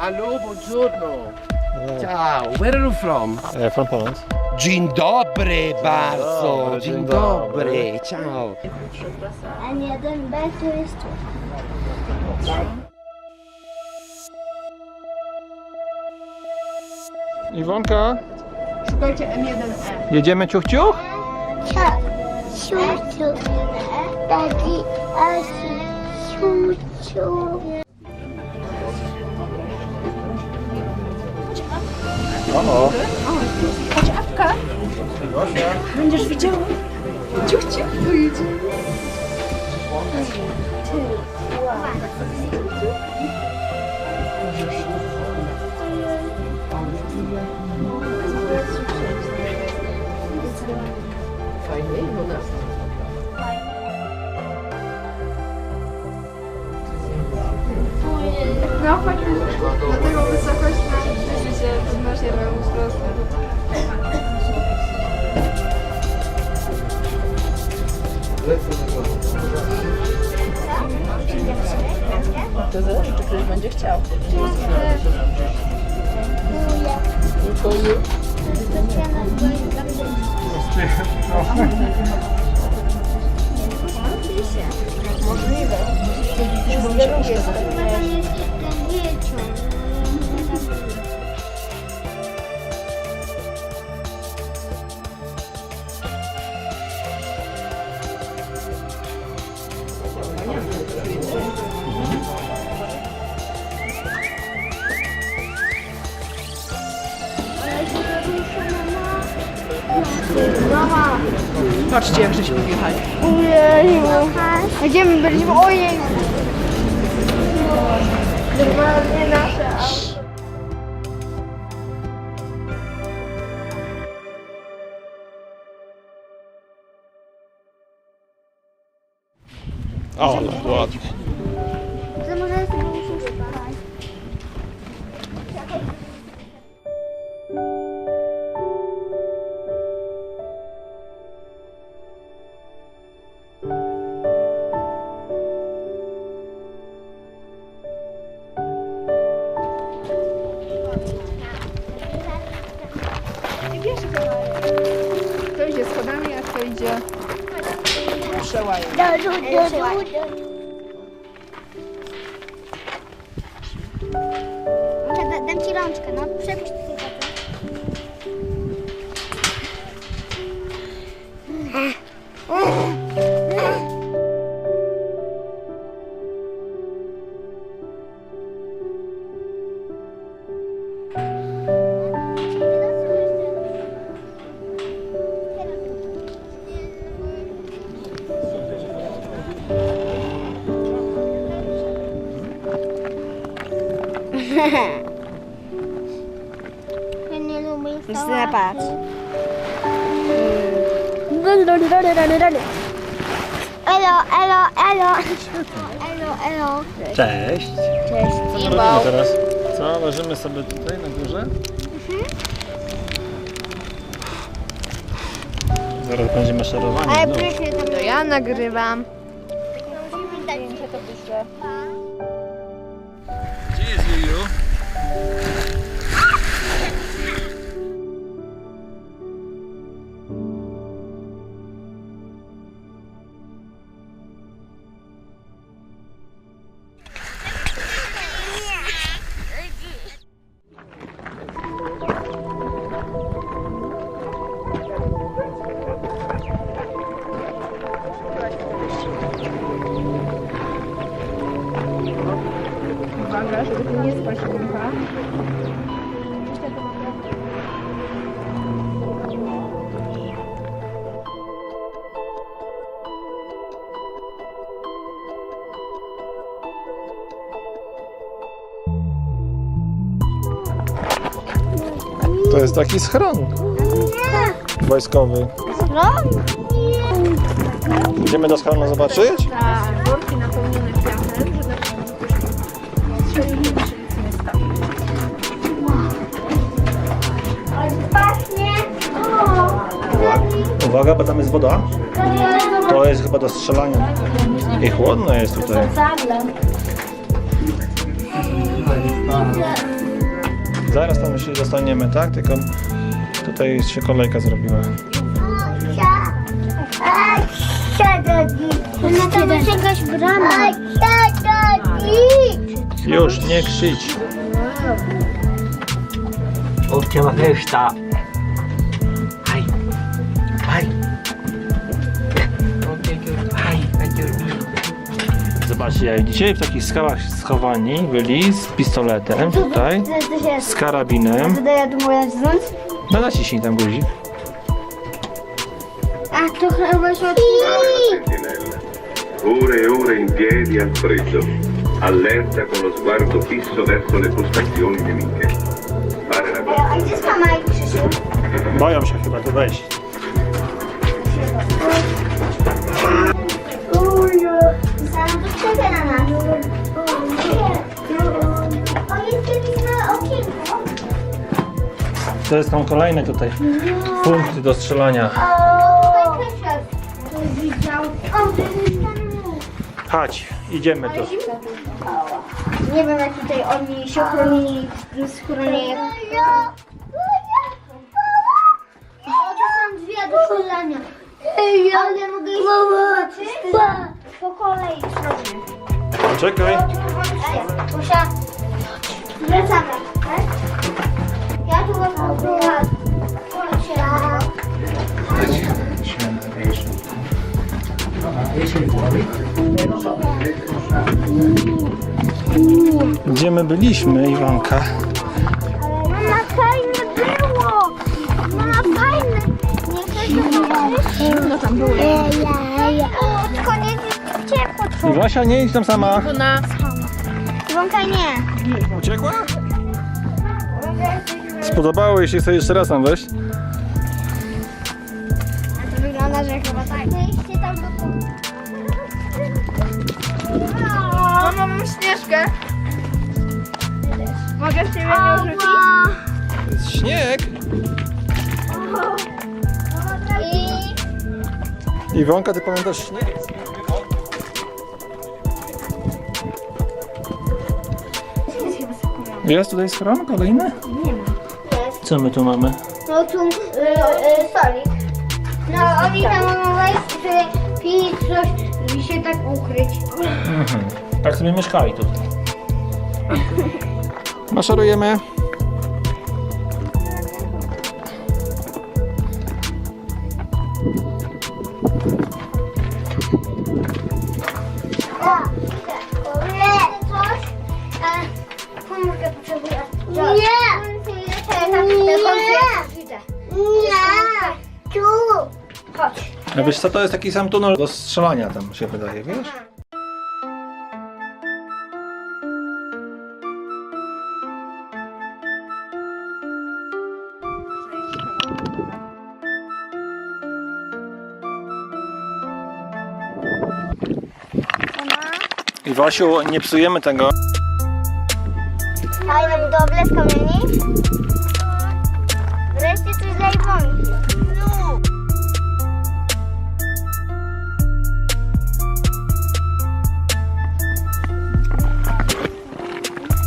Hello, buongiorno. Ciao, where are you from? Uh, from Poland. Dzień dobry bardzo, dzień dobry, ciao. A jeden B to jest tu. Iwonka, Szukajcie M1E. jedziemy ciuch ciuch? Cia, ciu, ciu. Taki, asi, ciu, ciu. O, Chodź, apka. Będziesz widział? Ciuch, ciuch, tu idzie. To zależy, czy ktoś będzie chciał. Patrzcie, jak żeśmy wjechali. Ojeju. Będziemy byli, ojej. Normalnie nasze auto. o, ładnie. Da, dam ci rączkę, no. Przepuść Justyna, patrz. Elo, elo, elo. Elo, elo. Cześć. Cześć. Co robimy teraz? Co, leżymy sobie tutaj na górze? Zaraz będzie maszerowanie. Ale No. tam To ja nagrywam. Gdzie jest Juju? Jest taki schron wojskowy. Stron? Idziemy do schronu zobaczyć? Tak, worki napełnione kwiatem, żeby strzelili, nie stało. Uwaga, bo tam jest woda. To jest chyba do strzelania. I chłodno jest tutaj. zagląd. Zaraz tam się dostaniemy, tak? Tylko tutaj się kolejka zrobiła. No to jest jakaś brama. Już, nie krzycz. Ultima festa. Ai. Ai. Zobaczcie, jak dzisiaj w takich skałach schowani byli z pistoletem tutaj, z karabinem. Tu mogę nacisnąć? No naciśnij tam guzik. A to chyba się. Ore e ore in piedi al freddo, allerta con lo sguardo fisso verso le postazioni nemiche. Fare la A gdzie jest mama i Krzysiu? Boją się chyba tu wejść. Czeka na nas. Jest jest tam kolejny tutaj punkt do strzelania. Chodź, idziemy tu. Nie wiem jak tutaj oni się chronili z chronieniem. O, to są drzwi do strzelania. Ale mogę iść zobaczyć? Po kolei sobie. Czekaj. Musia, wracamy, tak? Ja tu was prowadzę. Gdzie my byliśmy, Iwanka? Mama, fajne było! Mama, fajne! Nie chcesz zobaczyć? No tam było. Tylko nie idź tam sama. Na Dzwonka nie. Uciekła? Spodobało jej się, chce jeszcze raz tam wejść? To wygląda, że chyba tak. Wejście tam do Mama, mam śnieżkę. Mogę z ciebie nie rzucić? To jest śnieg. I Iwonka, ty pamiętasz śnieg? Jest tutaj schron kolejny? nie ma. Jest. Co my tu mamy? No tu y, y, stolik. No oni tam mogą wejść sobie pić coś i się tak ukryć. Mhm. Tak sobie mieszkali tutaj. Maszerujemy. Nie! Nie! Nie! Tu! Chodź. A wiesz co, to jest taki sam tunel do strzelania tam się wydaje, wiesz? I Wasiu, nie psujemy tego. Fajne budowle z kamieni. Wreszcie coś dla Iwonki. No.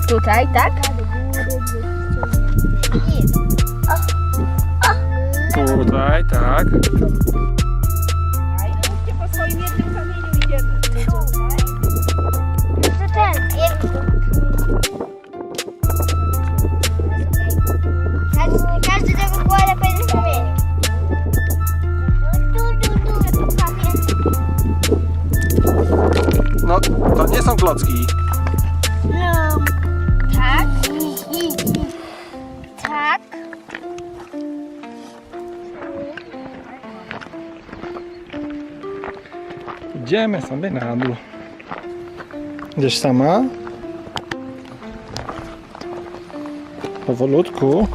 tutaj, tak? Tutaj, tak. Idziemy sobie na dół. Idziesz sama? Powolutku.